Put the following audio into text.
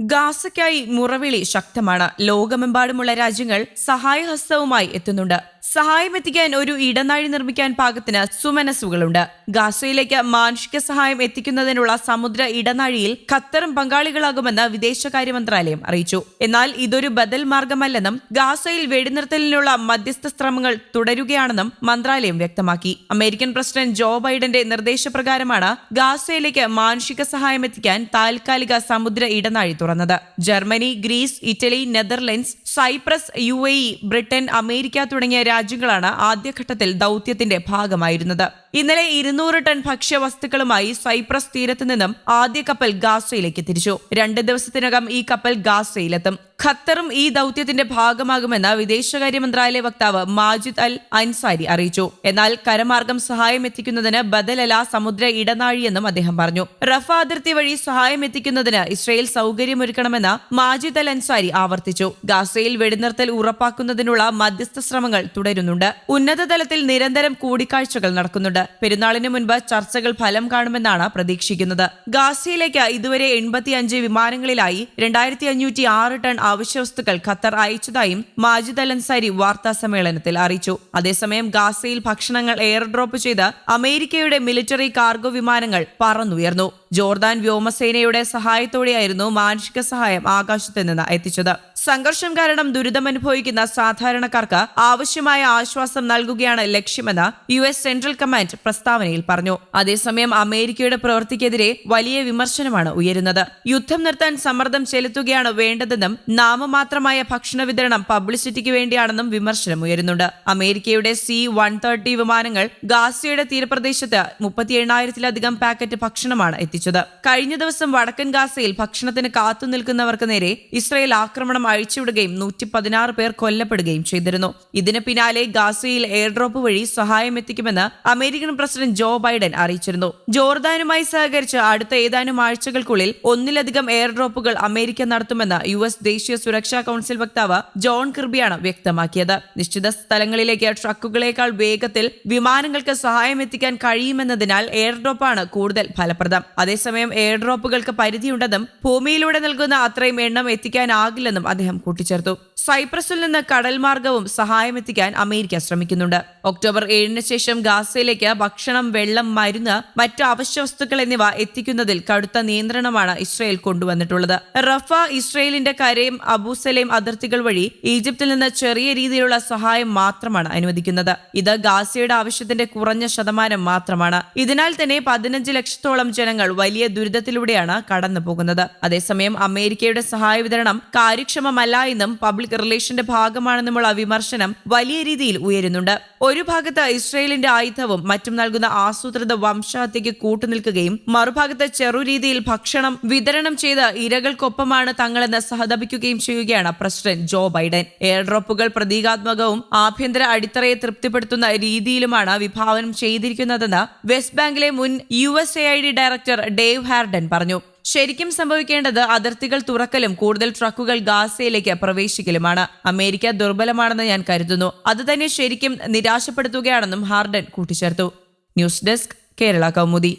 ഗാസയ്ക്കായി മുറവിളി ശക്തമാണ്. ലോകമെമ്പാടുമുള്ള രാജ്യങ്ങൾ സഹായഹസ്തവുമായി എത്തുന്നുണ്ട്. സഹായം എത്തിക്കാൻ ഒരു ഇടനാഴി നിർമ്മിക്കാൻ പാകത്തിന് സുമനസ്സുകളുണ്ട്. ഗാസയിലേക്ക് മാനുഷിക സഹായം എത്തിക്കുന്നതിനുള്ള സമുദ്ര ഇടനാഴിയിൽ ഖത്തറും പങ്കാളികളാകുമെന്ന് വിദേശകാര്യ മന്ത്രാലയം അറിയിച്ചു. എന്നാൽ ഇതൊരു ബദൽ മാർഗമല്ലെന്നും ഗാസയിൽ വെടിനിർത്തലിനുള്ള മധ്യസ്ഥ ശ്രമങ്ങൾ തുടരുകയാണെന്നും മന്ത്രാലയം വ്യക്തമാക്കി. അമേരിക്കൻ പ്രസിഡന്റ് ജോ ബൈഡന്റെ നിർദ്ദേശപ്രകാരമാണ് ഗാസയിലേക്ക് മാനുഷിക സഹായം എത്തിക്കാൻ താൽക്കാലിക സമുദ്ര ഇടനാഴി തുറന്നത്. Germany Greece Italy Netherlands Cyprus U Britain America തുടങ്ങിയ രാജ്യങ്ങളാണ് ആദ്യഘട്ടത്തിൽ ദൌത്യത്തിന്റെ ഭാഗമായിരുന്നത് ഇന്നലെ ഇരുന്നൂറ് ടൺ ഭക്ഷ്യവസ്തുക്കളുമായി സൈപ്രസ് തീരത്ത് നിന്നും ആദ്യ കപ്പൽ ഗാസയിലേക്ക് തിരിച്ചു. രണ്ട് ദിവസത്തിനകം ഈ കപ്പൽ ഗാസയിലെത്തും. ഖത്തറും ഈ ദൌത്യത്തിന്റെ ഭാഗമാകുമെന്ന് വിദേശകാര്യ മന്ത്രാലയ വക്താവ് മാജിദ് അൽ അൻസാരി അറിയിച്ചു. എന്നാൽ കരമാർഗം സഹായം എത്തിക്കുന്നതിന് ബദലല സമുദ്ര ഇടനാഴിയെന്നും അദ്ദേഹം പറഞ്ഞു. റഫ അതിർത്തി വഴി സഹായം എത്തിക്കുന്നതിന് ഇസ്രയേൽ സൗകര്യമൊരുക്കണമെന്ന് മാജിദ് അൽ അൻസാരി ആവർത്തിച്ചു. ഗാസയിൽ വെടിനിർത്തൽ ഉറപ്പാക്കുന്നതിനുള്ള മധ്യസ്ഥ ശ്രമങ്ങൾ തുടരുന്നുണ്ട്. ഉന്നതതലത്തിൽ നിരന്തരം കൂടിക്കാഴ്ചകൾ നടക്കുന്നുണ്ട്. പെരുന്നാളിന് മുൻപ് ചർച്ചകൾ ഫലം കാണുമെന്നാണ് പ്രതീക്ഷിക്കുന്നത്. ഗാസയിലേക്ക് ഇതുവരെ എൺപത്തിയഞ്ച് വിമാനങ്ങളിലായി രണ്ടായിരത്തി അഞ്ഞൂറ്റി ആറ് ടൺ ആവശ്യവസ്തുക്കൾ ഖത്തർ അയച്ചതായും മാജിദ് അൽ അൻസാരി വാർത്താ സമ്മേളനത്തിൽ അറിയിച്ചു. അതേസമയം ഗാസയിൽ ഭക്ഷണങ്ങൾ എയർ ഡ്രോപ്പ് ചെയ്ത് അമേരിക്കയുടെ മിലിറ്ററി കാർഗോ വിമാനങ്ങൾ പറന്നുയർന്നു. ജോർദാൻ വ്യോമസേനയുടെ സഹായത്തോടെയായിരുന്നു മാനുഷിക സഹായം ആകാശത്ത് നിന്ന് എത്തിച്ചത്. സംഘർഷം കാരണം ദുരിതമനുഭവിക്കുന്ന സാധാരണക്കാർക്ക് ആവശ്യമായ ആശ്വാസം നൽകുകയാണ് ലക്ഷ്യമെന്ന് യു എസ് സെൻട്രൽ കമാൻഡ് പ്രസ്താവനയിൽ പറഞ്ഞു. അതേസമയം അമേരിക്കയുടെ പ്രവൃത്തിക്കെതിരെ വലിയ വിമർശനമാണ് ഉയരുന്നത്. യുദ്ധം നിർത്താൻ സമ്മർദ്ദം ചെലുത്തുകയാണ് വേണ്ടതെന്നും നാമമാത്രമായ ഭക്ഷണ വിതരണം പബ്ലിസിറ്റിക്ക് വേണ്ടിയാണെന്നും വിമർശനം ഉയരുന്നുണ്ട്. അമേരിക്കയുടെ സി വൺ തേർട്ടി വിമാനങ്ങൾ ഗാസയുടെ തീരപ്രദേശത്ത് മുപ്പത്തി എണ്ണായിരത്തിലധികം പാക്കറ്റ് ഭക്ഷണമാണ് എത്തിച്ചത് കഴിഞ്ഞ ദിവസം വടക്കൻ ഗാസയിൽ ഭക്ഷണത്തിന് കാത്തു നിൽക്കുന്നവർക്ക് നേരെ ഇസ്രയേൽ ആക്രമണം അഴിച്ചുവിടുകയും നൂറ്റി പതിനാറ് പേർ കൊല്ലപ്പെടുകയും ചെയ്തിരുന്നു. ഇതിന് പിന്നാലെ ഗാസയിൽ എയർ ഡ്രോപ്പ് വഴി സഹായം എത്തിക്കുമെന്ന് അമേരിക്കൻ പ്രസിഡന്റ് ജോ ബൈഡൻ അറിയിച്ചിരുന്നു. ജോർദാനുമായി സഹകരിച്ച് അടുത്ത ഏതാനും ആഴ്ചകൾക്കുള്ളിൽ ഒന്നിലധികം എയർ ഡ്രോപ്പുകൾ അമേരിക്ക നടത്തുമെന്ന് യു എസ് ദേശീയ സുരക്ഷാ കൌൺസിൽ വക്താവ് ജോൺ കിർബിയാണ് വ്യക്തമാക്കിയത്. നിശ്ചിത സ്ഥലങ്ങളിലേക്ക് ട്രക്കുകളേക്കാൾ വേഗത്തിൽ വിമാനങ്ങൾക്ക് സഹായം എത്തിക്കാൻ കഴിയുമെന്നതിനാൽ എയർ ഡ്രോപ്പാണ് കൂടുതൽ ഫലപ്രദം. അതേസമയം എയർ ഡ്രോപ്പുകൾക്ക് പരിധിയുണ്ടെന്നും ഭൂമിയിലൂടെ നൽകുന്ന അത്രയും എണ്ണം എത്തിക്കാനാകില്ലെന്നും അദ്ദേഹം കൂട്ടിച്ചേർത്തു. സൈപ്രസിൽ നിന്ന് കടൽ മാർഗവും സഹായം എത്തിക്കാൻ അമേരിക്ക ശ്രമിക്കുന്നുണ്ട്. ഒക്ടോബർ ഏഴിന് ശേഷം ഗാസയിലേക്ക് ഭക്ഷണം വെള്ളം മരുന്ന് മറ്റ് അവശ്യ വസ്തുക്കൾ എന്നിവ എത്തിക്കുന്നതിൽ കടുത്ത നിയന്ത്രണമാണ് ഇസ്രയേൽ കൊണ്ടുവന്നിട്ടുള്ളത്. റഫ ഇസ്രയേലിന്റെ കരയും അബൂസലേം അതിർത്തികൾ വഴി ഈജിപ്തിൽ നിന്ന് ചെറിയ രീതിയിലുള്ള സഹായം മാത്രമാണ് അനുവദിക്കുന്നത്. ഇത് ഗാസയുടെ ആവശ്യത്തിന്റെ കുറഞ്ഞ ശതമാനം മാത്രമാണ്. ഇതിനാൽ തന്നെ പതിനഞ്ച് ലക്ഷത്തോളം ജനങ്ങൾ വലിയ ദുരിതത്തിലൂടെയാണ് കടന്നു പോകുന്നത്. അതേസമയം അമേരിക്കയുടെ സഹായ വിതരണം കാര്യക്ഷമമല്ല എന്നും പബ്ലിക് റിലേഷന്റെ ഭാഗമാണെന്നുമുള്ള വിമർശനം വലിയ രീതിയിൽ ഉയരുന്നുണ്ട്. ഒരു ഭാഗത്ത് ഇസ്രയേലിന്റെ ആയുധവും മറ്റും നൽകുന്ന ആസൂത്രിത വംശഹത്യയ്ക്ക് കൂട്ടുനിൽക്കുകയും മറുഭാഗത്ത് ചെറു രീതിയിൽ ഭക്ഷണം വിതരണം ചെയ്ത് ഇരകൾക്കൊപ്പമാണ് തങ്ങളെന്ന് സഹതപിക്കുകയും ചെയ്യുകയാണ് പ്രസിഡന്റ് ജോ ബൈഡൻ. എയർ ഡ്രോപ്പുകൾ പ്രതീകാത്മകവും ആഭ്യന്തര അടിത്തറയെ തൃപ്തിപ്പെടുത്തുന്ന രീതിയിലുമാണ് വിഭാവനം ചെയ്തിരിക്കുന്നതെന്ന് വെസ്റ്റ് ബാങ്കിലെ മുൻ U S A I D director Dave Harden പറഞ്ഞു. ശരിക്കും സംഭവിക്കേണ്ടത് അതിർത്തികൾ തുറക്കലും കൂടുതൽ ട്രക്കുകൾ ഗാസയിലേക്ക് പ്രവേശിക്കലുമാണ്. അമേരിക്ക ദുർബലമാണെന്ന് ഞാൻ കരുതുന്നു. അത് തന്നെ ശരിക്കും നിരാശപ്പെടുത്തുകയാണെന്നും ഹാർഡൻ കൂട്ടിച്ചേർത്തു. News desk Kerala Kaumudi.